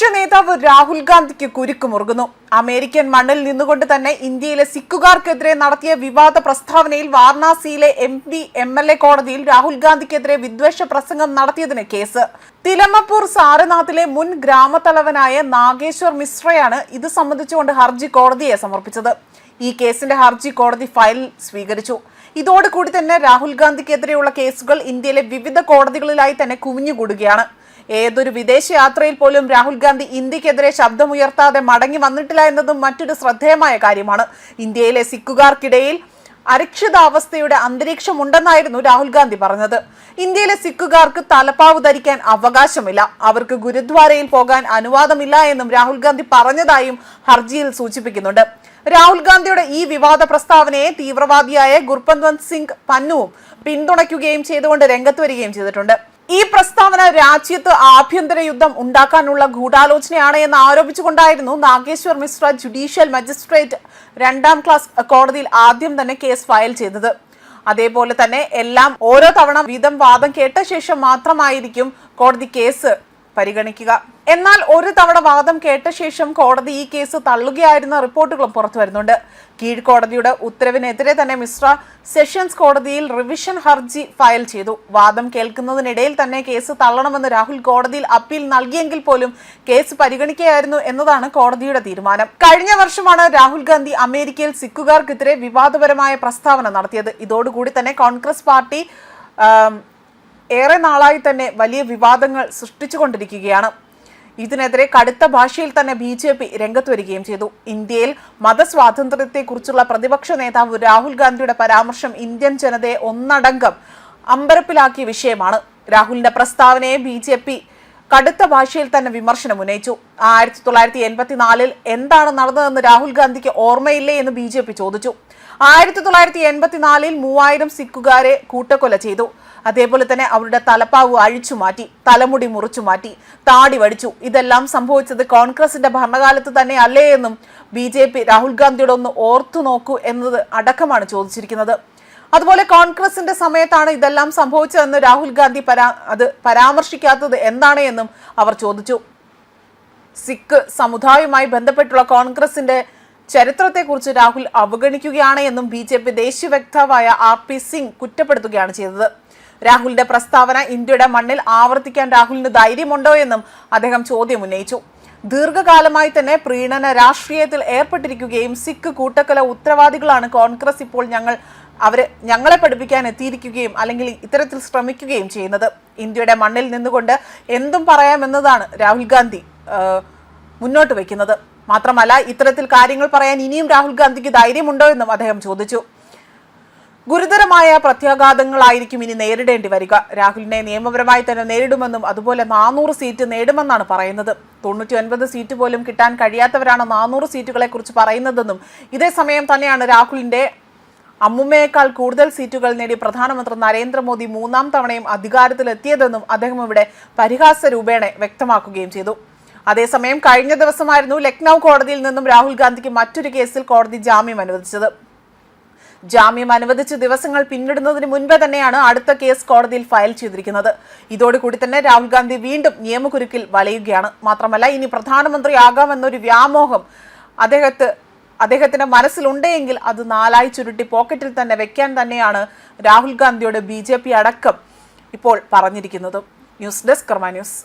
പ്രതിപക്ഷ നേതാവ് രാഹുൽ ഗാന്ധിക്ക് കുരുക്ക് മുറുകുന്നു അമേരിക്കൻ മണ്ണിൽ നിന്നുകൊണ്ട് തന്നെ ഇന്ത്യയിലെ സിഖുകാർക്കെതിരെ നടത്തിയ വിവാദ പ്രസ്താവനയിൽ വാരണാസിയിലെ M P M L A കോടതിയിൽ രാഹുൽ ഗാന്ധിക്കെതിരെ വിദ്വേഷ പ്രസംഗം നടത്തിയതിന് കേസ്. തിലമപ്പൂർ സാരനാഥിലെ മുൻ ഗ്രാമത്തലവനായ നാഗേശ്വർ മിശ്രയാണ് ഇത് സംബന്ധിച്ചുകൊണ്ട് ഹർജി കോടതിയെ സമർപ്പിച്ചത്. ഈ കേസിന്റെ ഹർജി കോടതി ഫയൽ സ്വീകരിച്ചു. ഇതോടുകൂടി തന്നെ രാഹുൽ ഗാന്ധിക്കെതിരെയുള്ള കേസുകൾ ഇന്ത്യയിലെ വിവിധ കോടതികളിലായി തന്നെ കുമിഞ്ഞുകൂടുകയാണ്. ഏതൊരു വിദേശ യാത്രയിൽ പോലും രാഹുൽ ഗാന്ധി ഇന്ത്യക്കെതിരെ ശബ്ദമുയർത്താതെ മടങ്ങി വന്നിട്ടില്ല എന്നതും മറ്റൊരു ശ്രദ്ധേയമായ കാര്യമാണ്. ഇന്ത്യയിലെ സിക്കുകാർക്കിടയിൽ അരക്ഷിതാവസ്ഥയുടെ അന്തരീക്ഷമുണ്ടെന്നായിരുന്നു രാഹുൽ ഗാന്ധി പറഞ്ഞത്. ഇന്ത്യയിലെ സിക്കുകാർക്ക് തലപ്പാവ് ധരിക്കാൻ അവകാശമില്ല. അവർക്ക് ഗുരുദ്വാരയിൽ പോകാൻ അനുവാദമില്ല എന്നും രാഹുൽ ഗാന്ധി പറഞ്ഞതായും ഹർജിയിൽ സൂചിപ്പിക്കുന്നുണ്ട്. രാഹുൽ ഗാന്ധിയുടെ ഈ വിവാദ പ്രസ്താവനയെ തീവ്രവാദിയായ ഗുർപന്ത്വന്ത് സിംഗ് പന്നുവും പിന്തുണയ്ക്കുകയും ചെയ്തുകൊണ്ട് രംഗത്ത് വരികയും ചെയ്തിട്ടുണ്ട്. ഈ പ്രസ്താവന രാജ്യത്ത് ആഭ്യന്തര യുദ്ധം ഉണ്ടാക്കാനുള്ള ഗൂഢാലോചനയാണ് എന്ന് ആരോപിച്ചുകൊണ്ടായിരുന്നു നാഗേശ്വർ മിശ്ര ജുഡീഷ്യൽ മജിസ്ട്രേറ്റ് രണ്ടാം ക്ലാസ് കോടതിയിൽ ആദ്യം തന്നെ കേസ് ഫയൽ ചെയ്തത്. അതേപോലെ തന്നെ എല്ലാം ഓരോ തവണ വീതം വാദം കേട്ട ശേഷം മാത്രമായിരിക്കും കോടതി കേസ് പരിഗണിക്കുക. എന്നാൽ ഒരു തവണ വാദം കേട്ട ശേഷം കോടതി ഈ കേസ് തള്ളുകയായിരുന്ന റിപ്പോർട്ടുകളും പുറത്തു വരുന്നുണ്ട്. കീഴ്ക്കോടതിയുടെ ഉത്തരവിനെതിരെ തന്നെ മിശ്ര സെഷൻസ് കോടതിയിൽ റിവിഷൻ ഹർജി ഫയൽ ചെയ്തു. വാദം കേൾക്കുന്നതിനിടയിൽ തന്നെ കേസ് തള്ളണമെന്ന് രാഹുൽ കോടതിയിൽ അപ്പീൽ നൽകിയെങ്കിൽ പോലും കേസ് പരിഗണിക്കുകയായിരുന്നു എന്നതാണ് കോടതിയുടെ തീരുമാനം. കഴിഞ്ഞ വർഷമാണ് രാഹുൽ ഗാന്ധി അമേരിക്കയിൽ സിഖുകാർക്കെതിരെ വിവാദപരമായ പ്രസ്താവന നടത്തിയത്. ഇതോടുകൂടി തന്നെ കോൺഗ്രസ് പാർട്ടി ഏറെ നാളായി തന്നെ വലിയ വിവാദങ്ങൾ സൃഷ്ടിച്ചുകൊണ്ടിരിക്കുകയാണ്. ഇതിനെതിരെ കടുത്ത ഭാഷയിൽ തന്നെ ബി ജെ പി രംഗത്ത് വരികയും ചെയ്തു. ഇന്ത്യയിൽ മതസ്വാതന്ത്ര്യത്തെക്കുറിച്ചുള്ള പ്രതിപക്ഷ നേതാവ് രാഹുൽ ഗാന്ധിയുടെ പരാമർശം ഇന്ത്യൻ ജനതയെ ഒന്നടങ്കം അമ്പരപ്പിലാക്കിയ വിഷയമാണ്. രാഹുലിന്റെ പ്രസ്താവനയെ ബി ജെ പി കടുത്ത ഭാഷയിൽ തന്നെ വിമർശനം ഉന്നയിച്ചു. ആയിരത്തി തൊള്ളായിരത്തി എൺപത്തിനാലിൽ എന്താണ് നടന്നതെന്ന് രാഹുൽ ഗാന്ധിക്ക് ഓർമ്മയില്ലേ എന്ന് ബി ജെ പി ചോദിച്ചു. ആയിരത്തി തൊള്ളായിരത്തി എൺപത്തിനാലിൽ മൂവായിരം സിഖുകാരെ കൂട്ടക്കൊല ചെയ്തു. അതേപോലെ തന്നെ അവരുടെ തലപ്പാവ് അഴിച്ചു മാറ്റി തലമുടി മുറിച്ചു മാറ്റി താടി വടിച്ചു. ഇതെല്ലാം സംഭവിച്ചത് കോൺഗ്രസിന്റെ ഭരണകാലത്ത് തന്നെ അല്ലേ എന്നും ബി ജെ പി രാഹുൽ ഗാന്ധിയോട് ഒന്ന് ഓർത്തു നോക്കൂ എന്നത് അടക്കമാണ് ചോദിച്ചിരിക്കുന്നത്. അതുപോലെ കോൺഗ്രസിന്റെ സമയത്താണ് ഇതെല്ലാം സംഭവിച്ചതെന്ന് രാഹുൽ ഗാന്ധി പരാ അത് പരാമർശിക്കാത്തത് എന്താണ് എന്നും അവർ ചോദിച്ചു. സിഖ് സമുദായവുമായി ബന്ധപ്പെട്ടുള്ള കോൺഗ്രസിന്റെ ചരിത്രത്തെക്കുറിച്ച് രാഹുൽ അവഗണിക്കുകയാണ് എന്നും ബി ജെ പി ദേശീയ വക്താവായ ആർ പി സിംഗ് കുറ്റപ്പെടുത്തുകയാണ് ചെയ്തത്. രാഹുലിന്റെ പ്രസ്താവന ഇന്ത്യയുടെ മണ്ണിൽ ആവർത്തിക്കാൻ രാഹുലിന് ധൈര്യമുണ്ടോ എന്നും അദ്ദേഹം ചോദ്യം ഉന്നയിച്ചു. ദീർഘകാലമായി തന്നെ പ്രീണന രാഷ്ട്രീയത്തിൽ ഏർപ്പെട്ടിരിക്കുകയും സിഖ് കൂട്ടക്കല ഉത്തരവാദികളാണ് കോൺഗ്രസ് ഇപ്പോൾ ഞങ്ങൾ അവരെ ഞങ്ങളെ പഠിപ്പിക്കാൻ എത്തിയിരിക്കുകയും അല്ലെങ്കിൽ ഇത്തരത്തിൽ ശ്രമിക്കുകയും ചെയ്യുന്നത്. ഇന്ത്യയുടെ മണ്ണിൽ നിന്നുകൊണ്ട് എന്തും പറയാമെന്നതാണ് രാഹുൽ ഗാന്ധി മുന്നോട്ട് വയ്ക്കുന്നത്. മാത്രമല്ല ഇത്തരത്തിൽ കാര്യങ്ങൾ പറയാൻ ഇനിയും രാഹുൽ ഗാന്ധിക്ക് ധൈര്യമുണ്ടോ എന്നും അദ്ദേഹം ചോദിച്ചു. ഗുരുതരമായ പ്രത്യാഘാതങ്ങളായിരിക്കും ഇനി നേരിടേണ്ടി വരിക. രാഹുലിനെ നിയമപരമായി തന്നെ നേരിടുമെന്നും അതുപോലെ നാനൂറ് സീറ്റ് നേടുമെന്നാണ് പറയുന്നത്. തൊണ്ണൂറ്റി ഒൻപത് സീറ്റ് പോലും കിട്ടാൻ കഴിയാത്തവരാണ് നാനൂറ് സീറ്റുകളെ കുറിച്ച് പറയുന്നതെന്നും ഇതേ സമയം തന്നെയാണ് രാഹുലിന്റെ അമ്മുമ്മയേക്കാൾ കൂടുതൽ സീറ്റുകൾ നേടി പ്രധാനമന്ത്രി നരേന്ദ്രമോദി മൂന്നാം തവണയും അധികാരത്തിലെത്തിയതെന്നും അദ്ദേഹം ഇവിടെ പരിഹാസ രൂപേണ വ്യക്തമാക്കുകയും ചെയ്തു. അതേസമയം കഴിഞ്ഞ ദിവസമായിരുന്നു ലക്നൌ കോടതിയിൽ നിന്നും രാഹുൽ ഗാന്ധിക്ക് മറ്റൊരു കേസിൽ കോടതി ജാമ്യം അനുവദിച്ചത്. ജാമ്യം അനുവദിച്ച് ദിവസങ്ങൾ പിന്നിടുന്നതിന് മുൻപേ തന്നെയാണ് അടുത്ത കേസ് കോടതിയിൽ ഫയൽ ചെയ്തിരിക്കുന്നത്. ഇതോടുകൂടി തന്നെ രാഹുൽ ഗാന്ധി വീണ്ടും നിയമക്കുരുക്കിൽ വലയുകയാണ്. മാത്രമല്ല ഇനി പ്രധാനമന്ത്രി പ്രധാനമന്ത്രിയാകാമെന്നൊരു വ്യാമോഹം അദ്ദേഹത്തെ അദ്ദേഹത്തിന്റെ മനസ്സിലുണ്ടെങ്കിൽ അത് നാലായി ചുരുട്ടി പോക്കറ്റിൽ തന്നെ വെക്കാൻ തന്നെയാണ് രാഹുൽ ഗാന്ധിയുടെ ബി അടക്കം ഇപ്പോൾ പറഞ്ഞിരിക്കുന്നത്. News desk Karma news.